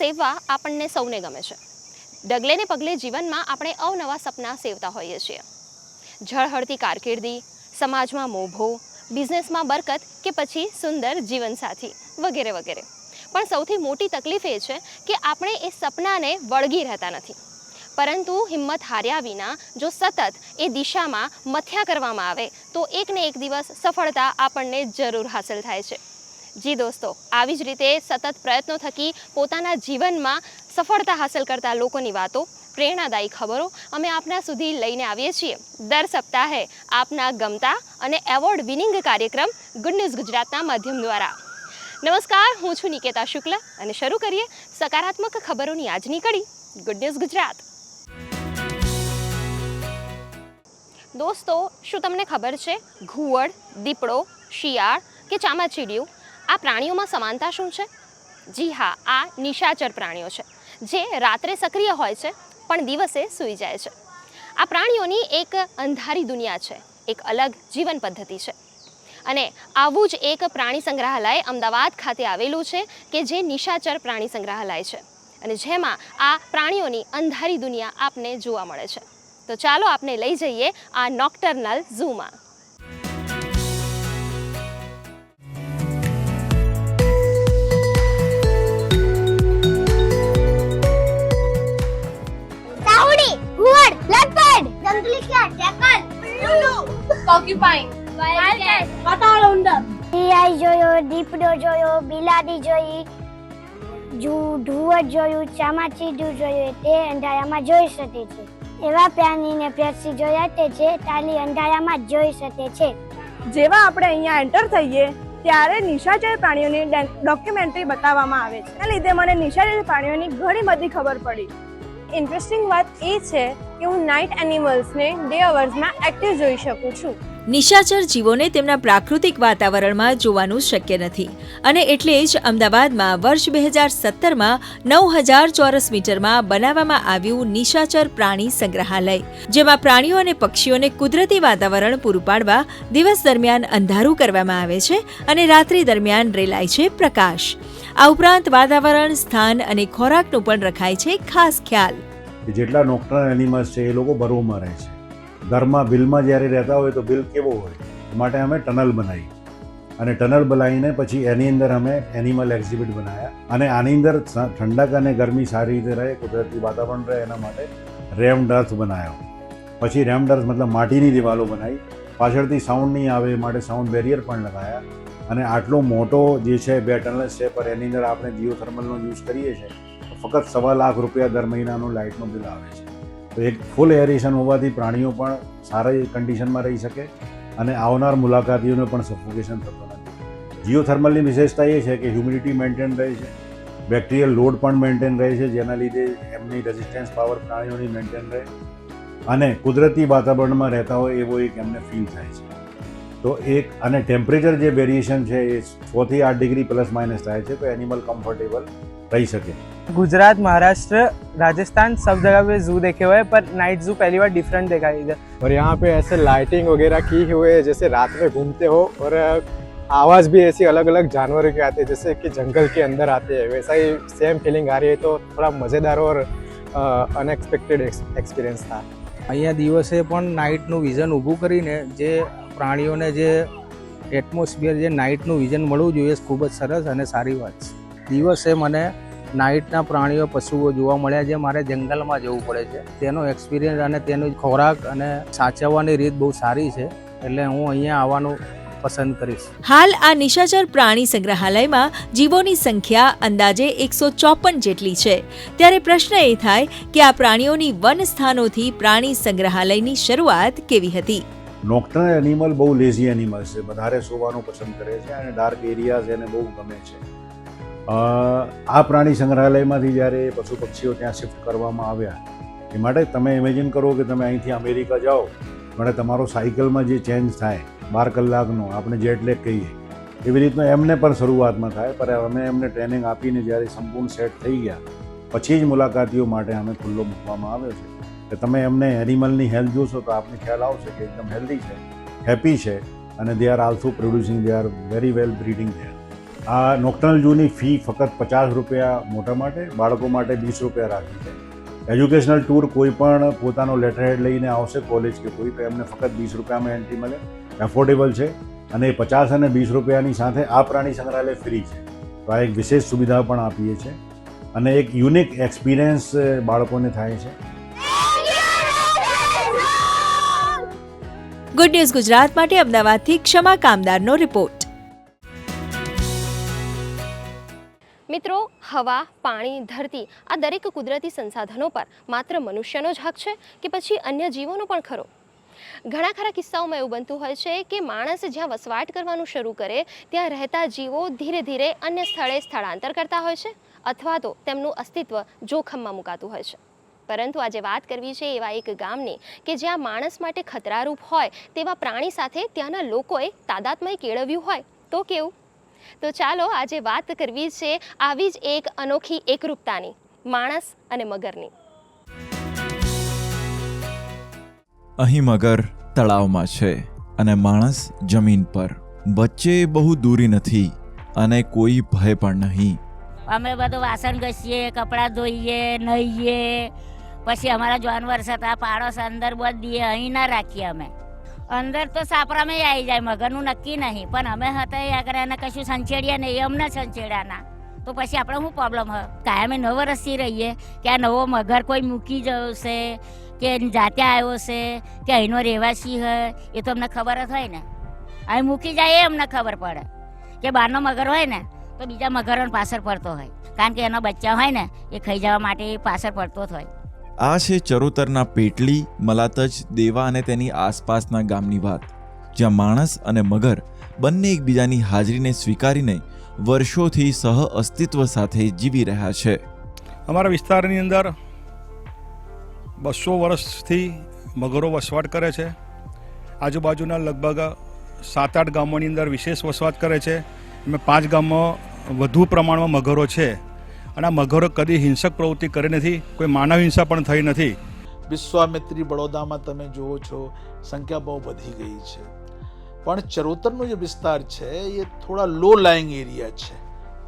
સેવવા આપણને સૌને ગમે છે. ડગલે ને પગલે જીવનમાં આપણે અવનવા સપના સેવતા હોઈએ છીએ. ઝળહળતી કારકિર્દી, સમાજમાં મોભો, બિઝનેસમાં બરકત કે પછી સુંદર જીવનસાથી વગેરે વગેરે. પણ સૌથી મોટી તકલીફ એ છે કે આપણે એ સપનાને વળગી રહેતા નથી. પરંતુ હિંમત હાર્યા વિના જો સતત એ દિશામાં મથ્યા કરવામાં આવે, તો એકને એક દિવસ સફળતા આપણને જરૂર હાંસલ થાય છે. જી દોસ્તો, આવી જ રીતે સતત પ્રયત્નો થકી પોતાના જીવનમાં સફળતા હાંસલ કરતા લોકોની વાતો, પ્રેરણાદાયી ખબરો અમે આપના સુધી લઈને આવીએ છીએ. દર સપ્તાહે આપના ગમતા અને એવોર્ડ વિનિંગ કાર્યક્રમ ગુડ ન્યૂઝ ગુજરાતના માધ્યમ દ્વારા. નમસ્કાર, હું છું નિકેતા શુક્લ અને શરૂ કરીએ સકારાત્મક ખબરોની આજની કડી ગુડ ન્યૂઝ ગુજરાત. દોસ્તો, શું તમને ખબર છે? ઘુવડ, દીપડો, શિયાળ કે ચામાચીડિયું? આ પ્રાણીઓમાં સમાનતા શું છે? જી હા, આ નિશાચર પ્રાણીઓ છે. જે રાત્રે સક્રિય હોય છે, પણ દિવસે સૂઈ જાય છે. આ પ્રાણીઓની એક અંધારી દુનિયા છે, એક અલગ જીવન પદ્ધતિ છે. અને આવું જ એક પ્રાણી સંગ્રહાલય અમદાવાદ ખાતે આવેલું છે કે જે નિશાચર પ્રાણી સંગ્રહાલય છે. અને જેમાં આ પ્રાણીઓની અંધારી દુનિયા આપને જોવા મળે છે. તો ચાલો આપને લઈ જઈએ આ નોક્ટર્નલ ઝૂમાં. જોયો દીપડો જોયો બિલાડી જોઈ જુ ઢુવડ જોયું ચામાચીડું જોયું તે અંધારામાં જોઈ શકે છે એવા પ્રાણીને પ્રેક્ષી જોયા તે છે તાલી અંધારામાં જ જોઈ શકે છે જેવા આપણે અહીંયા એન્ટર થઈએ, ત્યારે નિશાચર પ્રાણીઓની ડોક્યુમેન્ટરી બતાવવામાં આવે છે. એના લીધે મને નિશાચર પ્રાણીઓની ઘણી બધી ખબર પડી. ઇન્ટરેસ્ટિંગ વાત એ છે કે હું નાઇટ એનિમલ્સને ડે અવર્સમાં એક્ટિવ જોઈ શકું છું. નિશાચર જીવોને તેમના પ્રાકૃતિક વાતાવરણમાં જોવાનું શક્ય નથી. અને એટલે જ અમદાવાદમાં વર્ષ બે હજાર સત્તરમાં નવ હજાર ચોરસ મીટરમાં બનાવવામાં આવ્યું નિશાચર પ્રાણી સંગ્રહાલય, જેમાં પ્રાણીઓ અને પક્ષીઓને કુદરતી વાતાવરણ પૂરું પાડવા દિવસ દરમિયાન અંધારું કરવામાં આવે છે અને રાત્રિ દરમિયાન રેલાય છે પ્રકાશ. આ ઉપરાંત વાતાવરણ, સ્થાન અને ખોરાકનું પણ રખાય છે ખાસ ખ્યાલ. જેટલા નોક્ટર એનિમલ્સ છે એ લોકો બરોમાં રહે છે. ઘરમાં બિલમાં જ્યારે રહેતા હોય તો બિલ કેવો હોય? માટે અમે ટનલ બનાવી. અને ટનલ બનાવીને પછી એની અંદર અમે એનિમલ એક્ઝિબિટ બનાવ્યા. અને આની અંદર ઠંડક અને ગરમી સારી રીતે રહે, કુદરતી વાતાવરણ રહે, એના માટે રેમડર્થ બનાવ્યો. પછી રેમ્ડ અર્થ મતલબ માટીની દિવાલો બનાવી. પાછળથી સાઉન્ડ નહીં આવે માટે સાઉન્ડ બેરિયર પણ લગાવ્યા અને આટલો મોટો જે છે, બે ટનલ્સ છે પર એની અંદર આપણે જીઓ થર્મલનો યુઝ કરીએ છીએ ફક્ત સવા લાખ રૂપિયા દર મહિનાનું લાઇટનું બિલ આવે છે. તો એક ફૂલ એરેશન હોવાથી પ્રાણીઓ પણ સારી કન્ડિશનમાં રહી શકે અને આવનાર મુલાકાતીઓને પણ સફોકેશન થતો નથી. જીઓ વિશેષતા એ છે કે હ્યુમિડિટી મેન્ટેન રહે છે. બેક્ટેરિયલ લોડ પણ મેન્ટેન રહે છે, જેના લીધે એમની રેઝિસ્ટન્સ પાવર પ્રાણીઓની મેન્ટેન રહે. અને કુદરતી વાતાવરણમાં રહેતા હોય એવો એક એમને ફીલ થાય છે. તો એક, અને ટેમ્પરેચર જે વેરિએશન છે એ છથી આઠ ડિગ્રી પ્લસ માઇનસ થાય છે, તો એનિમલ કમ્ફર્ટેબલ રહી શકે गुजरात महाराष्ट्र राजस्थान सब जगह पे जू देखे हुए हैं पर नाइट जू पहली बार डिफरेंट देखा इधर और यहाँ पे ऐसे लाइटिंग वगैरह की हुए है जैसे रात में घूमते हो और आवाज़ भी ऐसी अलग अलग जानवरों की आती है जैसे कि जंगल के अंदर आते हैं वैसा ही सेम फीलिंग आ रही है तो थोड़ा मज़ेदार और અનએક્સપેક્ટેડ એક્સપિરિયન્સ था અહીંયા દિવસે પણ નાઇટનું વિઝન ઊભું કરીને જે પ્રાણીઓને જે એટમોસ્ફિયર જે નાઇટનું વિઝન મળવું જોઈએ એ ખૂબ જ સરસ અને સારી વાત છે દિવસે મને નાઇટના પ્રાણીઓ પશુઓ જોવા મળ્યા જે મારે જંગલમાં જવું પડે છે. તેનો એક્સપિરિયન્સ અને તેનો ખોરાક અને સાચવવાની રીત બહુ સારી છે. એટલે હું અહીંયા આવવાનું પસંદ કરીશ. હાલ આ નિશાચર પ્રાણી સંગ્રહાલયમાં જીવોની સંખ્યા અંદાજે એકસો ચોપન જેટલી છે. ત્યારે પ્રશ્ન એ થાય કે આ પ્રાણીઓની વન સ્થાનોથી પ્રાણી સંગ્રહાલયની શરૂઆત કેવી હતી? નોક્ટર એનિમલ બહુ લેઝી એનિમલ છે. વધારે સોવાનું પસંદ કરે છે અને ડાર્ક એરિયાઝ એને બહુ ગમે છે. આ પ્રાણી સંગ્રહાલયમાંથી જ્યારે પશુ પક્ષીઓ ત્યાં શિફ્ટ કરવામાં આવ્યા, એ માટે તમે ઇમેજિન કરો કે તમે અહીંથી અમેરિકા જાઓ માટે તમારો સાયકલમાં જે ચેન્જ થાય, બાર કલાકનો, આપણે જેટલેગ કહીએ, એવી રીતનો એમને પણ શરૂઆતમાં થાય, પણ અમે એમને ટ્રેનિંગ આપીને જ્યારે સંપૂર્ણ સેટ થઈ ગયા, પછી જ મુલાકાતીઓ માટે અમે ખુલ્લો મૂકવામાં આવ્યો છે. કે તમે એમને એનિમલની હેલ્થ જોશો તો આપને ખ્યાલ આવશે કે એકદમ હેલ્ધી છે હેપી છે, અને they are also producing they are very well breeding there આ નોક્ટર્નલ જૂની ફી ફક્ત પચાસ રૂપિયા મોટા માટે, બાળકો માટે વીસ રૂપિયા રાખી છે. એજ્યુકેશનલ ટૂર કોઈ પણ પોતાનો લેટર હેડ લઈને આવશે કોલેજ કે કોઈ, તો એમને ફક્ત વીસ રૂપિયામાં એન્ટ્રી મળે. એફોર્ડેબલ છે અને પચાસ અને વીસ રૂપિયાની સાથે આ પ્રાણી સંગ્રહાલય ફ્રી છે. તો આ એક વિશેષ સુવિધા પણ આપીએ છીએ અને એક યુનિક એક્સપિરિયન્સ બાળકોને થાય છે. ગુડ ન્યૂઝ ગુજરાત માટે અમદાવાદથી ક્ષમા કામદારનો રિપોર્ટ મિત્રો, હવા, પાણી, ધરતી આ દરેક કુદરતી સંસાધનો પર માત્ર મનુષ્યનો જ હક છે કે પછી અન્ય જીવોનો પણ ખરો? ઘણા ખરા કિસ્સાઓમાં એવું બનતું હોય છે કે માણસ જ્યાં વસવાટ કરવાનું શરૂ કરે, ત્યાં રહેતા જીવો ધીરે ધીરે અન્ય સ્થળે સ્થળાંતર કરતા હોય છે અથવા તો તેમનું અસ્તિત્વ જોખમમાં મુકાતું હોય છે. પરંતુ આજે વાત કરવી છે એવા એક ગામની કે જ્યાં માણસ માટે ખતરારૂપ હોય તેવા પ્રાણી સાથે ત્યાંના લોકોએ તાદાત્મય કેળવ્યું હોય તો કેવું? તો ચાલો આજે વાત કરવી છે આવી જ એક અનોખી એકરૂપતાની માણસ અને મગરની. અહીં મગર તળાવમાં છે અને માણસ જમીન પર. વચ્ચે બહુ દૂરી નથી અને કોઈ ભય પણ નહીં. અમે બધું વાસણ ઘસીએ કપડાં ધોઈએ નહીએ. પછી અમારા જાનવર હતા પાડોશ અંદર બધીએ અહીં ના રાખીએ અમે. અંદર તો સાપરામાં આવી જાય, મગરનું નક્કી નહીં. પણ અમે હતા એ આગળ એને કશું સંચેડ્યા નહીં અમને સંચેડાના. તો પછી આપણે શું પ્રોબ્લેમ હોય કાયમે નવ વર્ષથી રહીએ, કે આ નવો મગર કોઈ મૂકી છે કે જાતે આવ્યો છે, કે અહીંનો રહેવાસી હોય એ તો અમને ખબર જ હોય ને. અહીં મૂકી જાય એ અમને ખબર પડે. કે બહારનો મગર હોય ને, તો બીજા મગરોને પાછળ પડતો હોય. કારણ કે એના બચ્ચા હોય ને, એ ખાઈ જવા માટે પાછળ પડતો જ હોય. આ છે ચરોતરના પેટલી, મલાતજ, દેવા અને તેની આસપાસના ગામની વાત, જ્યાં માણસ અને મગર બંને એકબીજાની હાજરીને સ્વીકારીને વર્ષોથી સહ અસ્તિત્વ સાથે જીવી રહ્યા છે. અમારા વિસ્તારની અંદર બસો વર્ષથી મગરો વસવાટ કરે છે. આજુબાજુના લગભગ સાત આઠ ગામોની અંદર વિશેષ વસવાટ કરે છે. એમાં પાંચ ગામમાં વધુ પ્રમાણમાં મગરો છે. અને આ મગરો કદી હિંસક પ્રવૃત્તિ કરી નથી, કોઈ માનવ હિંસા પણ થઈ નથી. વિશ્વામિત્રી બડોદામાં તમે જુઓ છો, સંખ્યા બહુ વધી ગઈ છે. પણ ચરોતરનો જે વિસ્તાર છે, એ થોડા લો લાઇંગ એરિયા છે.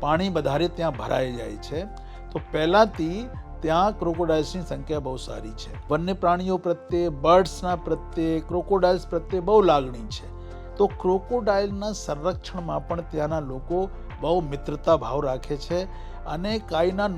પાણી વધારે ત્યાં ભરાઈ જાય છે. તો પહેલાંથી ત્યાં ક્રોકોડાઇલ્સની સંખ્યા બહુ સારી છે. વન્ય પ્રાણીઓ પ્રત્યે બર્ડ્સના પ્રત્યે ક્રોકોડાઇલ્સ પ્રત્યે બહુ લાગણી છે. તો ક્રોકોડાઇલના સંરક્ષણમાં પણ ત્યાંના લોકો બહુ મિત્રતા ભાવ રાખે છે. અને કાંઈના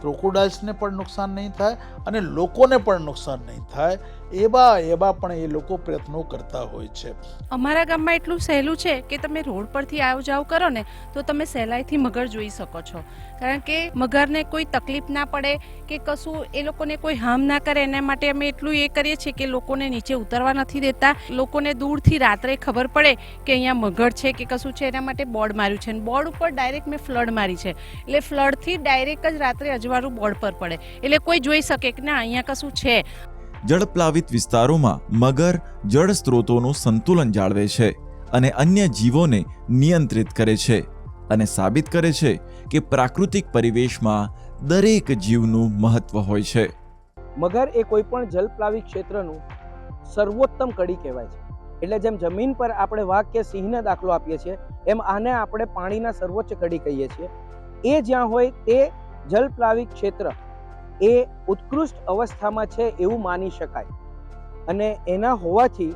ક્રોકોડાઇલ્સને પણ નુકસાન નહીં થાય અને લોકોને પણ નુકસાન નહીં થાય. એવા એવા પણ એ લોકો પ્રયત્નો કરતા હોય છે. અમારા ગામમાં એટલું સહેલું છે કે તમે રોડ પરથી આવ જાવ કરો ને તો તમે સહેલાઈથી મગર જોઈ શકો છો. કારણ કે મગરને કોઈ તકલીફ ના પડે કે કશું એ લોકોને કોઈ હાર્મ ના કરે, એના માટે અમે એટલું એ કરીએ છીએ કે લોકોને નીચે ઉતરવા નથી દેતા. લોકોને દૂરથી રાત્રે ખબર પડે કે અહીંયા મગર છે કે કશું છે, એના માટે બોર્ડ માર્યું છે. અને બોર્ડ ઉપર ડાયરેક્ટ મેં ફ્લડ મારી છે. એટલે ફ્લડથી ડાયરેક્ટ જ રાત્રે અજવાળું બોર્ડ પર પડે. એટલે કોઈ જોઈ શકે કે ના, અહીંયા કશું છે. જળપ્લાવિત વિસ્તારોમાં મગર જળ સ્ત્રોતોનું સંતુલન જાળવે છે અને અન્ય જીવોને નિયંત્રિત કરે છે અને સાબિત કરે છે કે પ્રાકૃતિક પરિવેશમાં દરેક જીવનું મહત્વ હોય છે. મગર એ કોઈ પણ જલપ્લાવી ક્ષેત્રનું સર્વોત્તમ કડી કહેવાય છે. એટલે જેમ જમીન પર આપણે વાઘ કે સિંહને દાખલો આપીએ છીએ, એમ આને આપણે પાણીના સર્વોચ્ચ કડી કહીએ છીએ. એ જ્યાં હોય તે જલપ્લાવી ક્ષેત્ર એ ઉત્કૃષ્ટ અવસ્થામાં છે એવું માની શકાય. અને એના હોવાથી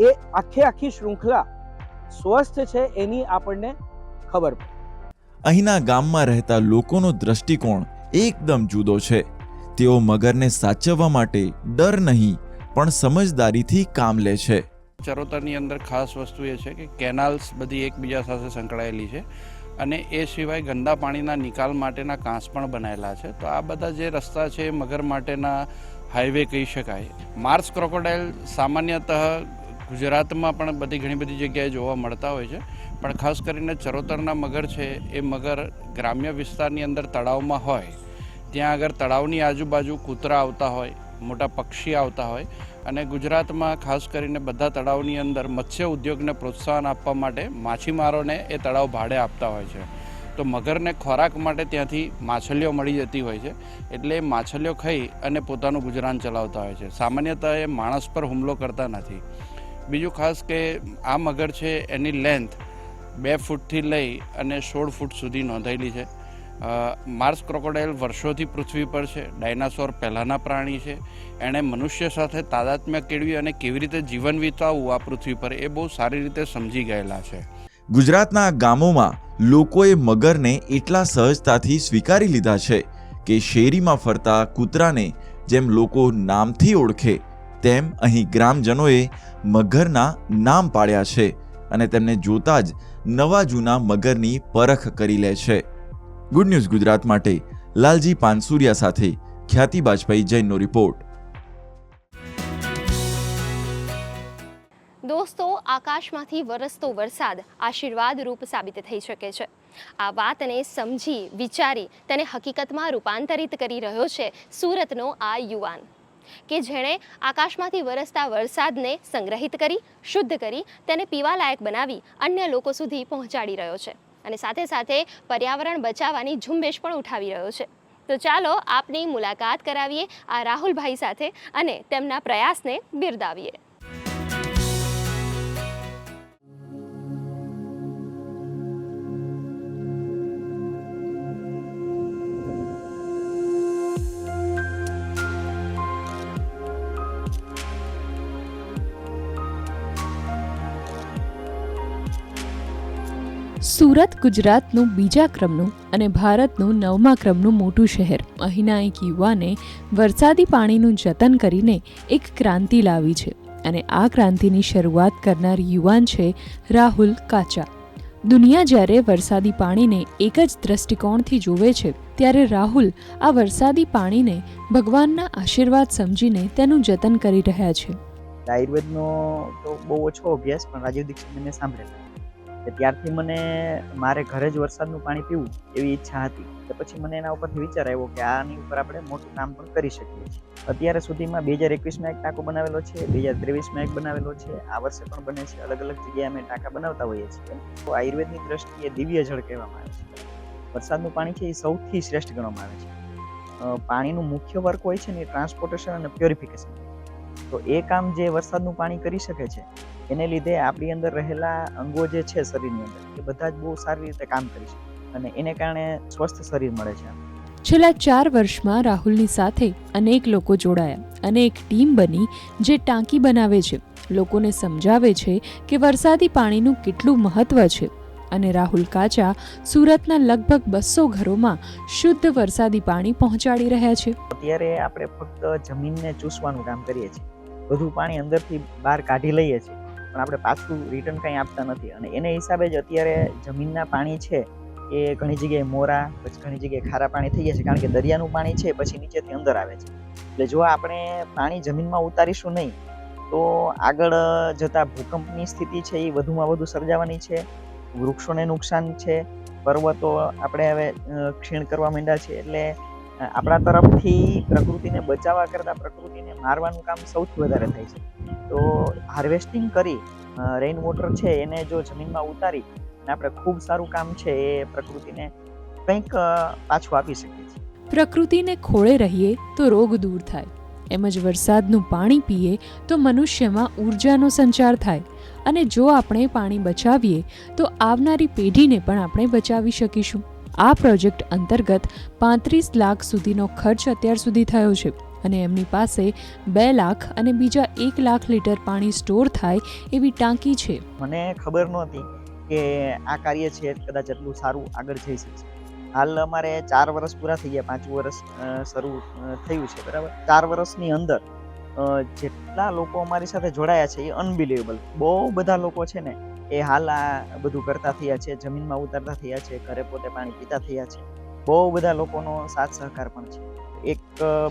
એ આખે આખી શૃંખલા સ્વસ્થ છે એની આપણને ખબર પડે. અહીંના ગામમાં રહેતા લોકોનો દ્રષ્ટિકોણ એકદમ જુદો છે. તેઓ મગરને સાચવવા માટે ડર નહીં પણ સમજદારીથી કામ લે છે. ચરોતરની અંદર ખાસ વસ્તુ એ છે કે કેનાલ્સ બધી એકબીજા સાથે સંકળાયેલી છે. અને એ સિવાય ગંદા પાણીના નિકાલ માટેના કાંસ પણ બનાવેલા છે. તો આ બધા જે રસ્તા છે એ મગર માટેના હાઈવે કહી શકાય. માર્સ ક્રોકોડાઇલ સામાન્યતઃ ગુજરાતમાં પણ બધી ઘણી બધી જગ્યાએ જોવા મળતા હોય છે. પણ ખાસ કરીને ચરોતરના મગર છે એ મગર ગ્રામ્ય વિસ્તારની અંદર તળાવમાં હોય. ત્યાં આગળ તળાવની આજુબાજુ કૂતરા આવતા હોય. મોટા પક્ષી આવતા હોય. અને ગુજરાતમાં ખાસ કરીને બધા તળાવની અંદર મત્સ્ય ઉદ્યોગને પ્રોત્સાહન આપવા માટે માછીમારોને એ તળાવ ભાડે આપતા હોય છે. તો મગરને ખોરાક માટે ત્યાંથી માછલીઓ મળી જતી હોય છે. એટલે એ માછલીઓ ખાઈ અને પોતાનું ગુજરાન ચલાવતા હોય છે. સામાન્યતઃ એ માણસ પર હુમલો કરતા નથી. બીજું ખાસ કે આ મગર છે એની લેન્થ બે ફૂટથી લઈ અને સોળ ફૂટ સુધી નોંધાયેલી છે. માર્સ ક્રોકોડાઇલ વર્ષોથી પૃથ્વી પર છે, ડાયનાસોર પહેલાંના પ્રાણી છે. એણે મનુષ્ય સાથે તાદાત્મ્ય કેળવી અને કેવી રીતે જીવન વિતાવવું આ પૃથ્વી પર એ બહુ સારી રીતે સમજી ગયેલા છે. ગુજરાતના ગામોમાં લોકોએ મગરને એટલા સહજતાથી સ્વીકારી લીધા છે કે શેરીમાં ફરતા કૂતરાને જેમ લોકો નામથી ઓળખે, તેમ અહીં ગ્રામજનોએ મગરના નામ પાડ્યા છે અને તેમને જોતા જ નવા જૂના મગરની પરખ કરી લે છે. ગુડ ન્યૂઝ ગુજરાત માટે. લાલજી પાનસુરિયા સાથે ખ્યાતિ બાજપાઈ જૈનનો રિપોર્ટ. દોસ્તો, આકાશમાંથી વરસતો વરસાદ આશીર્વાદ રૂપ સાબિત થઈ શકે છે. આ વાતને સમજી, વિચારી, તેને હકીકતમાં રૂપાંતરિત કરી રહ્યો છે સુરતનો આ યુવાન. કે જેણે આકાશમાંથી વરસતા વરસાદને સંગ્રહિત કરી, શુદ્ધ કરી, તેને પીવાલાયક બનાવી અન્ય લોકો સુધી પહોંચાડી રહ્યો છે. અને સાથે સાથે પર્યાવરણ બચાવવાની ઝુંબેશ પણ ઉઠાવી રહ્યો છે. તો ચાલો આપની મુલાકાત કરાવીએ આ રાહુલભાઈ સાથે અને તેમના પ્રયાસને બિરદાવીએ. સુરત ગુજરાતનું બીજા ક્રમનું અને ભારતનું નવમા ક્રમનું મોટું શહેર. અહીંના એક યુવાને વરસાદી પાણીનું જતન કરીને એક ક્રાંતિ લાવી છે અને આ ક્રાંતિની શરૂઆત કરનાર યુવાન છે રાહુલ કાચા. દુનિયા જ્યારે વરસાદી પાણીને એક જ દ્રષ્ટિકોણથી જુએ છે, ત્યારે રાહુલ આ વરસાદી પાણીને ભગવાનના આશીર્વાદ સમજીને તેનું જતન કરી રહ્યા છે. આયુર્વેદનો તો બહુ ઓછો અભ્યાસ પણ રાજીવ દીક્ષિત મેં સાંભળેલા. ત્યારથી મને મારે ઘરે જ વરસાદનું પાણી પીવું એવી ઈચ્છા હતી. તો પછી મને એના ઉપરથી વિચાર આવ્યો કે આની ઉપર આપણે મોટું કામ પણ કરી શકીએ અત્યારે સુધીમાં બે હજાર એકવીસમાં એક ટાંકો બનાવેલો છે, બે હજાર ત્રેવીસમાં એક બનાવેલો છે, આ વર્ષે પણ બને છે. અલગ અલગ જગ્યાએ અમે ટાંકા બનાવતા હોઈએ છીએ. તો આયુર્વેદની દ્રષ્ટિએ દિવ્ય જળ કહેવામાં આવે છે. વરસાદનું પાણી છે એ સૌથી શ્રેષ્ઠ ગણવામાં આવે છે. પાણીનું મુખ્ય વર્ક હોય છે ને એ ટ્રાન્સપોર્ટેશન અને પ્યોરિફિકેશન. તો એ કામ જે વરસાદનું પાણી કરી શકે છે એને લીધે આપણી અંદર રહેલા અંગો જે છે શરીરની અંદર એ બધા જ બહુ સારી રીતે કામ કરી શકે અને એને કારણે સ્વસ્થ શરીર મળે છે. છેલ્લા ચાર વર્ષમાં રાહુલની સાથે અનેક લોકો જોડાયા અને એક ટીમ બની જે ટાંકી બનાવે છે. લોકોને સમજાવે છે કે વરસાદી પાણીનું કેટલું મહત્વ છે અને રાહુલ કાચા સુરતના લગભગ બસો ઘરોમાં શુદ્ધ વરસાદી પાણી પહોંચાડી રહ્યા છે. અત્યારે આપણે ફક્ત જમીનને ચૂસવાનું કામ કરીએ છીએ. બધું પાણી અંદરથી બહાર કાઢી લઈએ છીએ. પણ આપણે પાછું રિટર્ન કંઈ આપતા નથી. અને એને હિસાબે જ અત્યારે જમીનના પાણી છે એ ઘણી જગ્યાએ મોરા, પછી ઘણી જગ્યાએ ખારા પાણી થઈ ગયા છે. કારણ કે દરિયાનું પાણી છે પછી નીચેથી અંદર આવે છે. એટલે જો આપણે પાણી જમીનમાં ઉતારીશું નહીં, તો આગળ જતા ભૂકંપની સ્થિતિ છે એ વધુમાં વધુ સર્જાવાની છે. વૃક્ષોને નુકસાન છે. પર્વતો આપણે હવે ક્ષીણ કરવા માંડ્યા છે. એટલે આપણા તરફથી પ્રકૃતિને બચાવવા કરતાં પ્રકૃતિને મારવાનું કામ સૌથી વધારે થાય છે. તો હાર્વેસ્ટિંગ કરી રેઇન વોટર છે એને જો જમીનમાં ઉતારી, અને આપણે ખૂબ સારું કામ છે એ પ્રકૃતિને કંઈક પાછું આપી શકીએ છીએ. પ્રકૃતિને ખોળે રહીએ તો રોગ દૂર થાય. એમ જ વરસાદનું પાણી પીએ તો મનુષ્યમાં ઉર્જાનો સંચાર થાય. અને જો આપણે પાણી બચાવીએ તો આવનારી પેઢીને પણ આપણે બચાવી શકીશું. આ પ્રોજેક્ટ અંતર્ગત પાંત્રીસ લાખ સુધીનો ખર્ચ અત્યાર સુધી થયો છે અને એમની પાસે બે લાખ અને બીજા એક લાખ લીટર પાણી સ્ટોર થાય એવી ટાંકી છે. મને ખબર નહોતી કે આ કાર્ય છે કદાચ એટલું સારું આગળ જઈ શકશે. હાલ અમારે ચાર વર્ષ પૂરા થઈ ગયા પાંચમું વર્ષ શરૂ થયું છે, બરાબર? ચાર વર્ષની અંદર જેટલા લોકો અમારી સાથે જોડાયા છે એ અનબિલીવેબલ બહુ બધા લોકો છે ને એ હાલ આ બધું કરતા થયા છે, જમીનમાં ઉતારતા થયા છે, ઘરે પોતે પાણી પીતા થયા છે. બહુ બધા લોકોનો સાથ સહકાર પણ છે. એક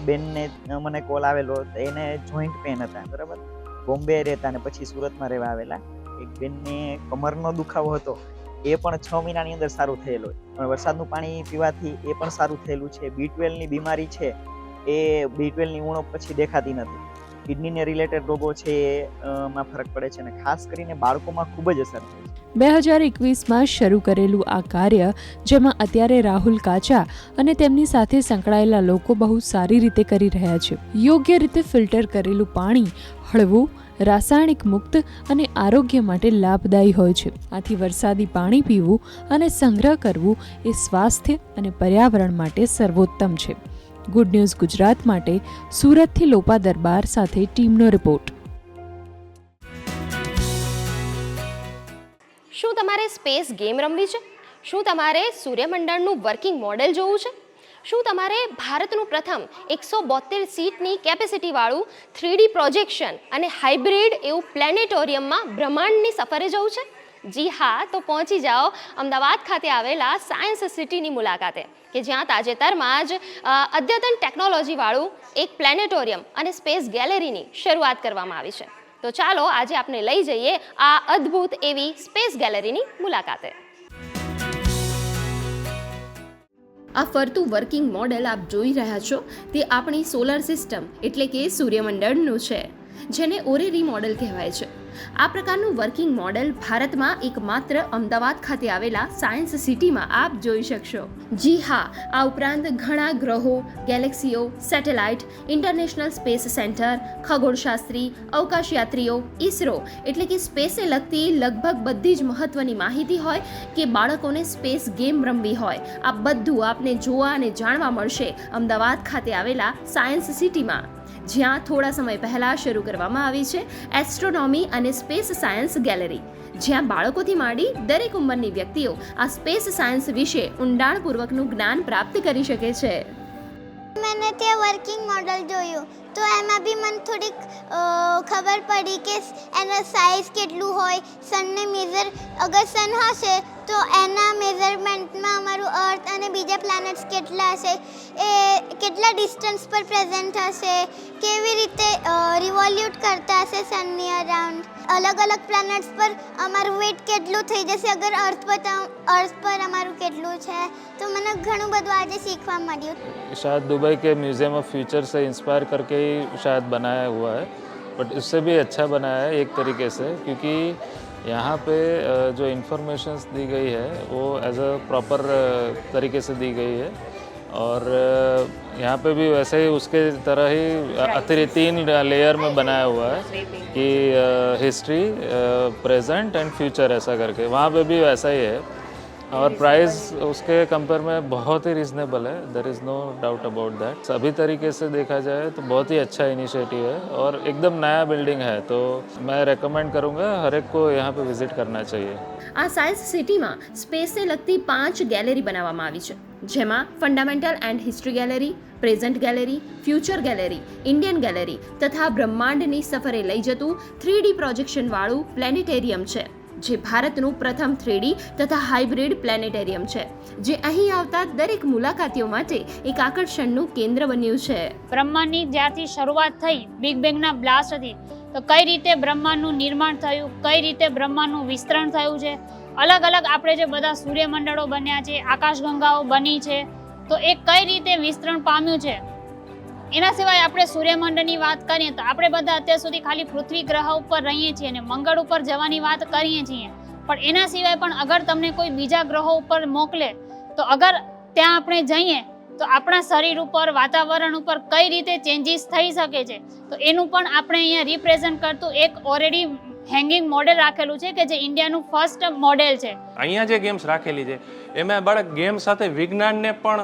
બેનને મને કોલ આવેલો એને જોઈન્ટ પેન હતા, બરાબર? બોમ્બે રહેતા ને પછી સુરતમાં રહેવા આવેલા. એક બેનને કમરનો દુખાવો હતો. એ પણ છ મહિનાની અંદર સારું થયેલું. પણ વરસાદનું પાણી પીવાથી એ પણ સારું થયેલું છે. બી ટ્વેલ્વની બીમારી છે. એ બી ટ્વેલ્વની ઉણપ પછી દેખાતી નથી. કિડનીને રિલેટેડ રોગો છે એમાં ફરક પડે છે અને ખાસ કરીને બાળકોમાં ખૂબ જ અસર થાય છે. બે હજાર એકવીસમાં શરૂ કરેલું આ કાર્ય, જેમાં અત્યારે રાહુલ કાચા અને તેમની સાથે સંકળાયેલા લોકો બહુ સારી રીતે કરી રહ્યા છે. યોગ્ય રીતે ફિલ્ટર કરેલું પાણી હળવું, રાસાયણિક મુક્ત અને આરોગ્ય માટે લાભદાયી હોય છે. આથી વરસાદી પાણી પીવું અને સંગ્રહ કરવું એ સ્વાસ્થ્ય અને પર્યાવરણ માટે સર્વોત્તમ છે. ગુડ ન્યૂઝ ગુજરાત માટે સુરતથી લોપા દરબાર સાથે ટીમનો રિપોર્ટ. શું તમારે સ્પેસ ગેમ રમવી છે? શું તમારે સૂર્યમંડળનું વર્કિંગ મોડેલ જોવું છે? શું તમારે ભારતનું પ્રથમ એકસો બોતેર સીટની કેપેસિટીવાળું થ્રીડી પ્રોજેક્શન અને હાઇબ્રિડ એવું પ્લેનેટોરિયમમાં બ્રહ્માંડની સફરે જવું છે? જી હા, તો પહોંચી જાઓ. અમદાવાદ ખાતે આવેલા સાયન્સ સિટીની મુલાકાતે, કે જ્યાં તાજેતરમાં જ અદ્યતન ટેકનોલોજીવાળું એક પ્લેનેટોરિયમ અને સ્પેસ ગેલેરીની શરૂઆત કરવામાં આવી છે. તો ચાલો, આજે આપણે લઈ જઈએ આ અદ્ભુત એવી સ્પેસ ગેલેરીની મુલાકાતે. આ ફરતું વર્કિંગ મોડેલ આપ જોઈ રહ્યા છો, તે આપણી સોલર સિસ્ટમ, એટલે કે સૂર્યમંડળનું છે. જેને ઓરેરી મોડેલ કહેવાય છે. આ પ્રકારનું વર્કિંગ મોડેલ ભારતમાં એકમાત્ર અમદાવાદ ખાતે આવેલા સાયન્સ સિટીમાં આપ જોઈ શકશો. જી હા, આ ઉપરાંત ઘણા ગ્રહો, ગેલેક્સીઓ, સેટેલાઇટ, ઇન્ટરનેશનલ સ્પેસ સેન્ટર, ખગોળશાસ્ત્રી, અવકાશયાત્રીઓ, ઇસરો એટલે કે સ્પેસે લગતી લગભગ બધી જ મહત્વની માહિતી હોય કે બાળકોને સ્પેસ ગેમ રમવી હોય. આ બધું આપને જોવા અને જાણવા મળશે અમદાવાદ ખાતે આવેલા સાયન્સ સિટીમાં. જ્યાં થોડા સમય પહેલાં શરૂ કરવામાં આવી છે એસ્ટ્રોનોમી અને સ્પેસ સાયન્સ ગેલેરી, જ્યાં બાળકોથી માંડી દરેક ઉંમરની વ્યક્તિઓ આ સ્પેસ સાયન્સ વિશે ઊંડાણપૂર્વકનું જ્ઞાન પ્રાપ્ત કરી શકે છે. મેં ત્યાં વર્કિંગ મોડલ જોયું. તો એમાં બી મને થોડીક ખબર પડી કે એનો સાઇઝ કેટલું હોય. સનને મેઝર અગર સન હશે, તો એના મેઝરમેન્ટમાં અમારું અર્થ અને બીજા પ્લાનેટ્સ કેટલા હશે, એ કેટલા ડિસ્ટન્સ પર પ્રેઝન્ટ હશે, કેવી રીતે રિવોલ્યુટ કરતા હશે સનની અરાઉન્ડ અલગ અલગ પ્લાનેટ્સ પર અમારું વેટ કેટલું થઈ જશે, અગર અર્થ પર અર્થ પર અમારું કેટલું છે. તો મને ઘણું બધું આજે શીખવા મળ્યું. શાયદ દુબઈ કે મ્યુઝિયમ ઓફ ફ્યુચર સે ઇન્સ્પાયર કરકે ही शायद बनाया हुआ है बट इससे भी अच्छा बनाया है एक तरीके से क्योंकि यहाँ पे जो इन्फॉर्मेशंस दी गई है वो एज अ प्रॉपर तरीके से दी गई है। और यहाँ पे भी वैसे ही उसके तरह ही अतिरिक्त तीन लेयर में बनाया हुआ है कि हिस्ट्री प्रेजेंट एंड फ्यूचर ऐसा करके। वहाँ पे भी वैसा ही है। और प्राइस उसके कंपेयर में बहुत ही रिजनेबल है there is no doubt about that सभी तरीके से देखा जाए तो बहुत ही अच्छा इनिशिएटिव है और एकदम नया बिल्डिंग है तो मैं रेकमेंड करूँगा हर एक को यहाँ पे विज़िट करना चाहिए આ સાયન્સ સિટીમાં સ્પેસને લગતી પાંચ ગેલેરી બનાવવામાં આવી છે જેમાં fundamental and history gallery present gallery future gallery Indian gallery તથા બ્રહ્માંડની સફરે લઈ જતું થ્રીડી પ્રોજેક્શનવાળું પ્લેનેટેરિયમ છે જે ભારતનું પ્રથમ થ્રીડી તથા હાઇબ્રિડ પ્લેનેટેરિયમ છે, જે અહીં આવતા દરેક મુલાકાતીઓ માટે એક આકર્ષણનું કેન્દ્ર બન્યું છે. બ્રહ્માંડની જ્યાંથી શરૂઆત થઈ બિગ બેંગના બ્લાસ્ટથી તો કઈ રીતે બ્રહ્માંડનું નિર્માણ થયું, કઈ રીતે બ્રહ્માંડનું વિસ્તરણ થયું છે, અલગ અલગ આપણે જે બધા સૂર્યમંડળો બન્યા છે, આકાશગંગાઓ બની છે, તો એ કઈ રીતે વિસ્તરણ પામ્યું છે એના સિવાય આપણે સૂર્યમંડળની વાત કરીએ તો આપણે બધા અત્યાર સુધી ખાલી પૃથ્વી ગ્રહ ઉપર રહીએ છીએ અને મંગળ ઉપર જવાની વાત કરીએ છીએ. પણ એના સિવાય પણ અગર તમને કોઈ બીજા ગ્રહો ઉપર મોકલે, તો અગર ત્યાં આપણે જઈએ, તો આપણા શરીર ઉપર, વાતાવરણ ઉપર કઈ રીતે ચેન્જીસ થઈ શકે છે? તો એનું પણ આપણે અહીંયા રિપ્રેઝન્ટ કરતું એક ઓલરેડી હેંગિંગ મોડેલ રાખેલું છે કે જે ઇન્ડિયાનું ફર્સ્ટ મોડેલ છે. અહીંયા જે ગેમ્સ રાખેલી છે, એમાં બાળક ગેમ સાથે વિજ્ઞાનને પણ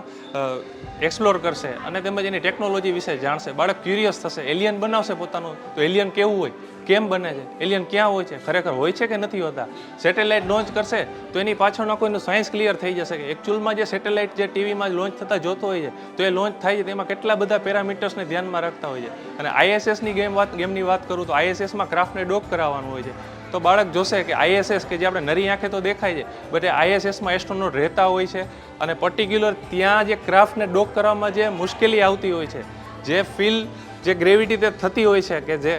એક્સપ્લોર કરશે અને તેમજ એની ટેકનોલોજી વિશે જાણશે. બાળક ક્યુરિયસ થશે. એલિયન બનાવશે પોતાનું. તો એલિયન કેવું હોય? કેમ બને છે? એલિયન ક્યાં હોય છે? ખરેખર હોય છે કે નથી હોતા? સેટેલાઇટ લોન્ચ કરશે તો એની પાછળનો કોઈનું સાયન્સ ક્લિયર થઈ જશે કે એકચ્યુઅલમાં જે સેટેલાઇટ જે ટીવીમાં લોન્ચ થતા જોતો હોય છે, તો એ લોન્ચ થાય છે, તેમાં કેટલા બધા પેરામીટર્સને ધ્યાનમાં રાખતા હોય છે? અને આઈએસએસની ગેમ વાત ગેમની વાત કરું તો આઈએસએસમાં ક્રાફ્ટને ડોક કરાવવાનું હોય છે. તો બાળક જોશે કે આઈએસએસ કે જે આપણે નરી આંખે તો દેખાય છે બટ એ આઈએસએસમાં એસ્ટ્રોનોટ રહેતા હોય છે અને પર્ટિક્યુલર ત્યાં જે ક્રાફ્ટને ડોક કરવામાં જે મુશ્કેલી આવતી હોય છે, જે ફીલ જે ગ્રેવિટી તે થતી હોય છે કે જે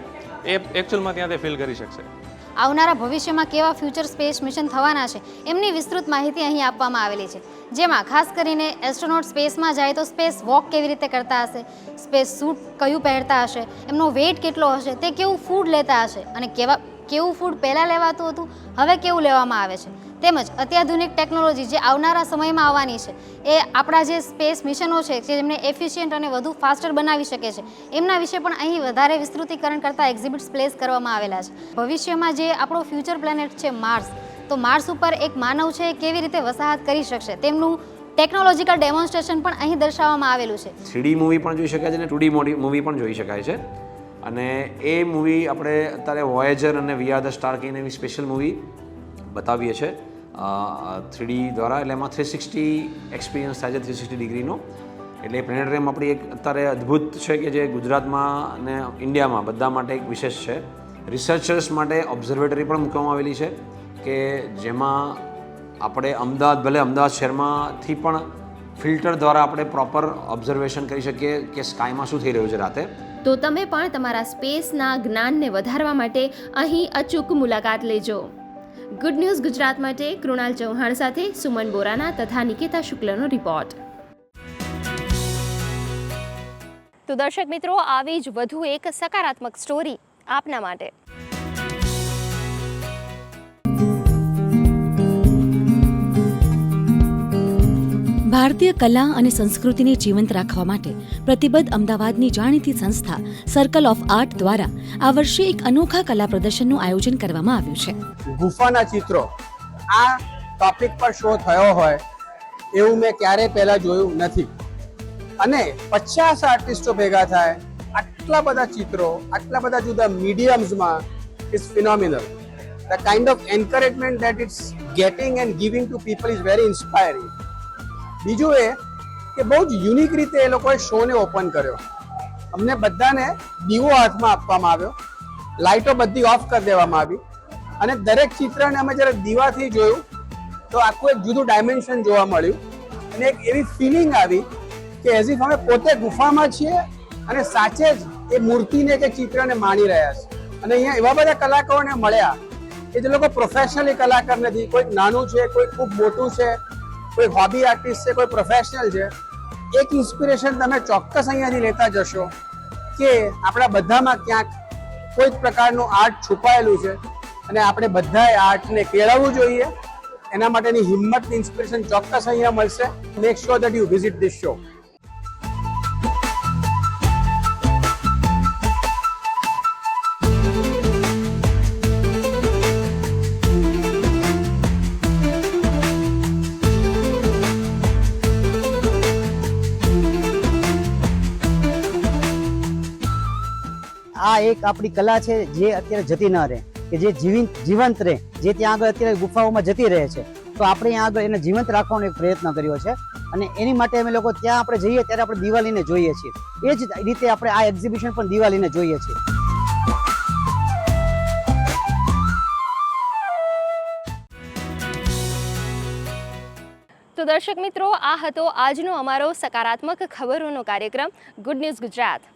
એ એકચ્યુઅલમાં ત્યાં તે ફીલ કરી શકશે. આવનારા ભવિષ્યમાં કેવા ફ્યુચર સ્પેસ મિશન થવાના છે, એમની વિસ્તૃત માહિતી અહીં આપવામાં આવેલી છે. જેમાં ખાસ કરીને એસ્ટ્રોનોટ સ્પેસમાં જાય તો સ્પેસ વોક કેવી રીતે કરતા હશે સ્પેસ સૂટ કયું પહેરતા હશે, એમનો વેઇટ કેટલો હશે, તે કેવું ફૂડ લેતા હશે, અને કેવા કેવું ફૂડ પહેલાં લેવાતું હતું, હવે કેવું લેવામાં આવે છે. તેમજ અત્યાધુનિક ટેકનોલોજી જે આવનારા સમયમાં આવવાની છે, એ આપણા જે સ્પેસ મિશનો છે કે જેમને એફિશિયન્ટ અને વધુ ફાસ્ટર બનાવી શકે છે, એમના વિશે પણ અહીં વધારે વિસ્તૃતીકરણ કરતા એક્ઝિબિટ્સ પ્લેસ કરવામાં આવેલા છે. ભવિષ્યમાં જે આપણો ફ્યુચર પ્લેનેટ છે માર્સ, તો માર્સ ઉપર એક માનવ છે કેવી રીતે વસાહત કરી શકશે, તેમનું ટેકનોલોજીકલ ડેમોન્સ્ટ્રેશન પણ અહીં દર્શાવવામાં આવેલું છે. થ્રીડી મૂવી પણ જોઈ શકાય છે અને ટુડી મૂવી પણ જોઈ શકાય છે. અને એ મૂવી આપણે અત્યારે વોયેજર અને વી આર ધ સ્ટાર કહીને એવી સ્પેશિયલ મૂવી બતાવીએ છીએ થ્રીડી દ્વારા. એટલે એમાં થ્રી સિક્સટી એક્સપિરિયન્સ થાય છે થ્રી સિક્સટી ડિગ્રીનો એટલે પ્લેનેટરિયમ આપણી એક અત્યારે અદ્ભુત છે કે જે ગુજરાતમાં અને ઇન્ડિયામાં બધા માટે એક વિશેષ છે. રિસર્ચર્સ માટે ઓબ્ઝર્વેટરી પણ મૂકવામાં આવેલી છે કે જેમાં આપણે અમદાવાદ, ભલે અમદાવાદ શહેરમાંથી પણ ફિલ્ટર દ્વારા આપણે પ્રોપર ઓબ્ઝર્વેશન કરી શકીએ કે સ્કાયમાં શું થઈ રહ્યું છે રાતે. તો તમે પણ તમારા સ્પેસના જ્ઞાનને વધારવા માટે અહીં અચૂક મુલાકાત લેજો. ગુડ ન્યૂઝ ગુજરાત માટે કૃણાલ ચૌહાણ સાથે સુમન બોરાના તથા નિકેતા શુક્લનો રિપોર્ટ તો દર્શક મિત્રો, આવી જ વધુ એક સકારાત્મક સ્ટોરી આપના માટે. ભારતીય કલા અને સંસ્કૃતિને જીવંત રાખવા માટે પ્રતિબદ્ધ અમદાવાદની જાણીતી સંસ્થા સર્કલ ઓફ આર્ટ દ્વારા આ વર્ષે એક અનોખા કલા પ્રદર્શનનું આયોજન કરવામાં આવ્યું છે. ગુફાના ચિત્રો આ ટોપિક પર શો થયો હોય એવું મેં ક્યારેય પહેલા જોયું નથી. અને પચાસ આર્ટિસ્ટો ભેગા થાય, આટલા બધા ચિત્રો, આટલા બધા જુદા મીડિયમ્સમાં is phenomenal the kind of encouragement that it's getting and giving to people is very inspiring બીજું એ કે બહુ જ યુનિક રીતે એ લોકોએ શોને ઓપન કર્યો. અમને બધાને દીવો હાથમાં આપવામાં આવ્યો. લાઇટો બધી ઓફ કરી દેવામાં આવી. અને દરેક ચિત્રને અમે જ્યારે દીવાથી જોયું, તો આખું એક જુદું ડાયમેન્શન જોવા મળ્યું. અને એક એવી ફિલિંગ આવી કે એઝ ઇફ અમે પોતે ગુફામાં છીએ અને સાચે જ એ મૂર્તિને કે ચિત્રને માણી રહ્યા છે અને અહીંયા એવા બધા કલાકારોને મળ્યા કે જે લોકો પ્રોફેશનલી કલાકાર નથી. કોઈક નાનું છે, કોઈ ખૂબ મોટું છે. કોઈ હોબી આર્ટિસ્ટ છે, કોઈ પ્રોફેશનલ છે, એક ઇન્સ્પિરેશન તમે ચોક્કસ અહીંયાથી લેતા જશો કે આપણા બધામાં ક્યાંક કોઈ જ પ્રકારનું આર્ટ છુપાયેલું છે અને આપણે બધાએ આર્ટને કેળવવું જોઈએ. એના માટેની હિંમત ઇન્સ્પિરેશન ચોક્કસ અહીંયા મળશે. Make sure that you visit this show એક આપણી કલા છે જે અત્યારે જતી ન રહે, કે જે જીવિત, જીવંત રહે, જે ત્યાં આગળ અત્યારે ગુફાઓમાં જતી રહે છે. તો આપણે ત્યાં આગળ એને જીવંત રાખવાનો એક પ્રયત્ન કર્યો છે. અને એની માટે અમે લોકો ત્યાં આપણે જઈએ ત્યારે આપણે દિવાળીને જોઈએ છીએ. એ જ રીતે આપણે આ એક્ઝિબિશન પણ દિવાળીને જોઈએ છીએ. તો દર્શક મિત્રો, આ હતો આજનો અમારો સકારાત્મક ખબરોનો કાર્યક્રમ ગુડ ન્યૂઝ ગુજરાત